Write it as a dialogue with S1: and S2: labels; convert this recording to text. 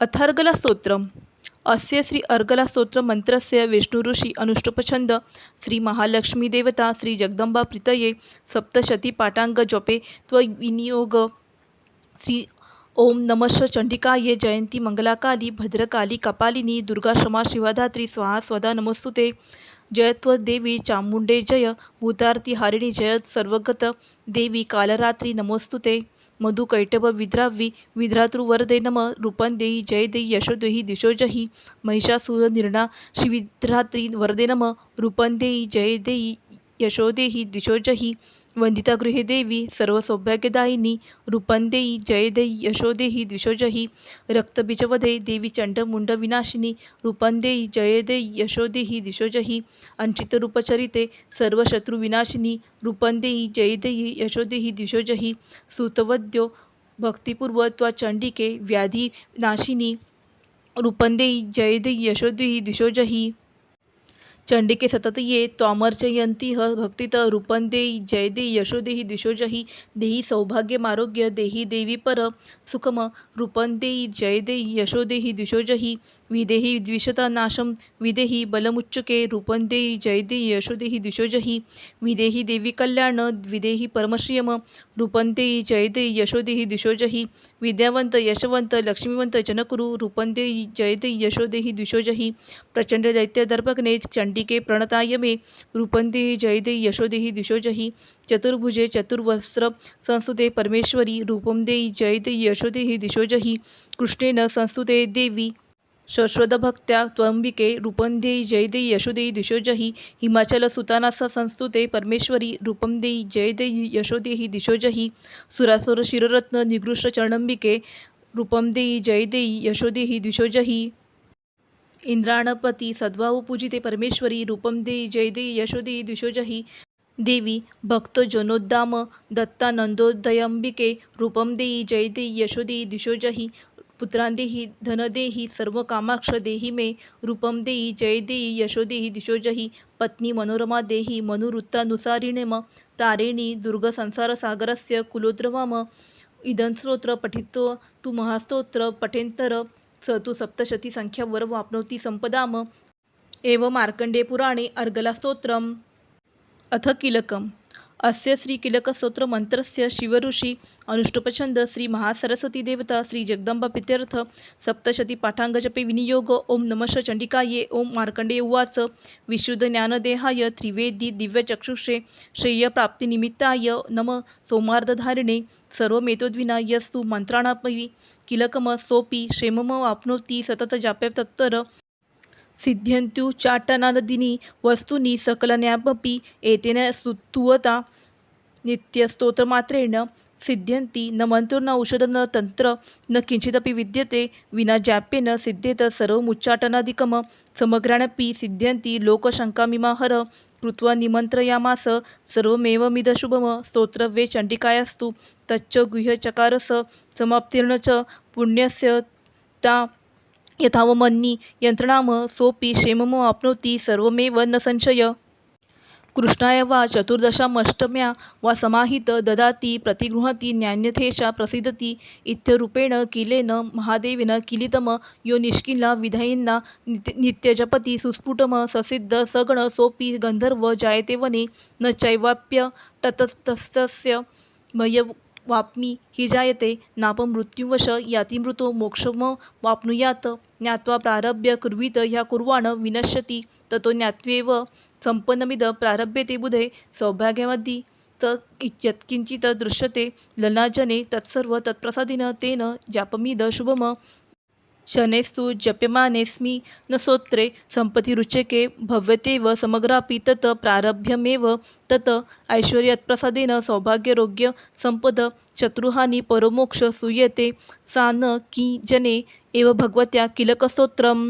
S1: अथर्गलस्तोत्रम्। अस्य श्री अर्गलास्तोत्रमन्त्रस्य विष्णुऋषि अनुष्टुपछन्द श्रीमहालक्ष्मीदेवता श्रीजगदम्बाप्रीतये सप्तशतीपाठाङ्गजपे त्वविनियोग श्री ॐ नमश चण्डिकायै जयंती मंगलाकाली भद्रकाली कपालिनी दुर्गा क्षमा शिवाधात्री स्वाहा स्वदा नमोस्तुते जयत्वदेवी त्वदेवी चामुण्डे जय भूतार्तिहारिणी जय सर्वगत देवी कालरात्री नमोस्तुते मधु कैटभ विद्रावी विद्रातृवरदे नम रूपन देई जय देई यशो देही दिशोजही महिषासुर निर्णा शिविद्रात्री वरदे नम रूपन देई जय देई यशो देहि वंदिता गृहदेवी देवी सर्वसौभाग्यदायिनी रूपंदेयी जयदेयी यशोदेही द्विषोजही रक्तबीजवधे देवी चण्डमुण्डविनाशिनी रूपं देहि जय देहि यशो अंचित रूपचरिते अंचितरूपचरिते सर्वशत्रुविनाशिनी रूपं देहि जय देहि यशो देहि भक्तिपूर्व त्वा चंडिके व्याधी नाशिनी रूपंदेयी जयदेयी यशोदेही द्विषोजही। चंडिके सतत ये त्वामर्चयन्तीह भक्तित रूपन देई जय देई यशो देहि दिशो देही देहि सौभाग्यमारोग्य देही देवी पर सुखम रूपन देई जय देई यशो देही दिशो विदेहि द्विषतानाशं विदेहि बलमुच्चके रूपं देहि जय द्विषोजही विदेही विदेहि देवी कल्याण विदेहि परमश्रियम रूपं देहि यशोदेही द्विषोजही विद्यावंत यशवंत लक्ष्मीवंत जनकुरु रूपं देहि यशोदेही द्विषोजही प्रचंड दैत्यदर्पग्ने चण्डिके प्रणताय मे रूपं देहि यशोदेही द्विषोजही चतुर्भुजे चतुर्वस्त्र संस्तुते परमेश्वरी रूपं देयी जय देहि यशो कृष्णेन संस्तुते देवी। शश्वतभक्त्या त्वंबिके रूपंदेयी जयदेयी यशोदेयी दिशोजही हिमाचलसुतानास संस्तुते परमेश्वरी रूपं जयदेयी जय दिशोजही सुरासुर शिररत्न निगृष्ट चरणंबिके रूपं देहि जय देहि इंद्राणपती सद्भाव पूजिते परमेश्वरी रूपं देहि यशोदेयी दिशोजही। यशो देवी भक्तजनोद्दाम दत्तानंदोदयंबिके रूपं देहि जय देहि यशो पुत्रांदेही धनदेही देहि सर्व कामाक्ष देही मे रूपं देहि जय देई यशोदेही दिशोजही पत्नी मनोरमा देहि मनुवृत्तानुसारिणेम तारिणी दुर्गसंसारसागरस्य कुलोद्रवम इदं स्तोत्र पठित्वा तु महास्तोत्र पठेन्तर स तु सप्तशतीसङ्ख्यावरवाप्नोति सम्पदाम् मार्कंडे पुराणे अर्गलास्तोत्रम् अथ किलकम। अस्य श्रीकीलकस्तोत्रमन्त्रस्य शिवऋषि जगदंबा पित्यर्थ सप्तशती पाठांगजपे विनियोग। ॐ नमः चंडिकाये ओम मार्कण्डेय उवाच। विशुद्धज्ञानदेहाय त्रिवेदी दिव्यचक्षुषे श्रेयप्राप्तिनिमित्ताय नम सौमार्दधारिणे सर्वमेतोद्विना यस्तु मन्त्राणामपि कीलकम् सोऽपि क्षेममवाप्नोति सततजाप्यतत्तर सिद्ध्यन्त्युच्चाटनादीनि वस्तूनि सकलज्ञानमपि एतेन स्तुवता नित्यस्तोत्रमात्रेण सिद्ध्यन्ति न मन्त्रो न औषध न तन्त्र न किञ्चिदपि विद्यते विना जाप्येन सिद्ध्येत सर्वमुच्चाटनादिकं समग्राणपि सिद्ध्यन्ति लोकशङ्कामिमा हर कृत्वा निमन्त्रयामास सर्वमेवमिदशुभं स्तोत्र वे चण्डिकायास्तु तच्च गुह्यचकारस समाप्तिर्न च पुण्यस्य ता यथावमन्यि यन्त्रणां सोऽपि क्षेममवाप्नोति सर्वमेव न संशय। कृष्णाय वा चतुर्दशामष्टम्या वा समाहित ददाति प्रतिगृहति न्यान्यथेशा प्रसिद्धति इत्यरूपेण किलेन महादेवेन किलितम यो निष्किला विधयेन्ना नित्यजपति सुस्फुटम ससिद्ध सगण सोऽपि गन्धर्व जायते वने न मय वाप्मि हि जायते नापमृत्युवश यातिमृतो मोक्षम वाप्नुयात. ज्ञात्वा प्रारभ्य कुर्वीत ह्या कुर्वाण विनश्यति. ततो ज्ञात्वेव सम्पन्नमिद प्रारभ्यते बुधे सौभाग्यमद्धि. त यत्किंचित दृश्यते. ललाजने तत्सर्व तत्प्रसादिन तेन जापमिद शुभम. शनेस्तु जप्यमानेऽस्मिन् न स्तोत्रे सम्पत्तिरुच्यते भव्यतेव समग्रापि तत् प्रारभ्यमेव तत् ऐश्वर्यत्प्रसादेन सौभाग्यारोग्यसम्पद शत्रुहानी परोमोक्ष सूयते। सा न जने एव भगवत्या कीलकस्तोत्रम्।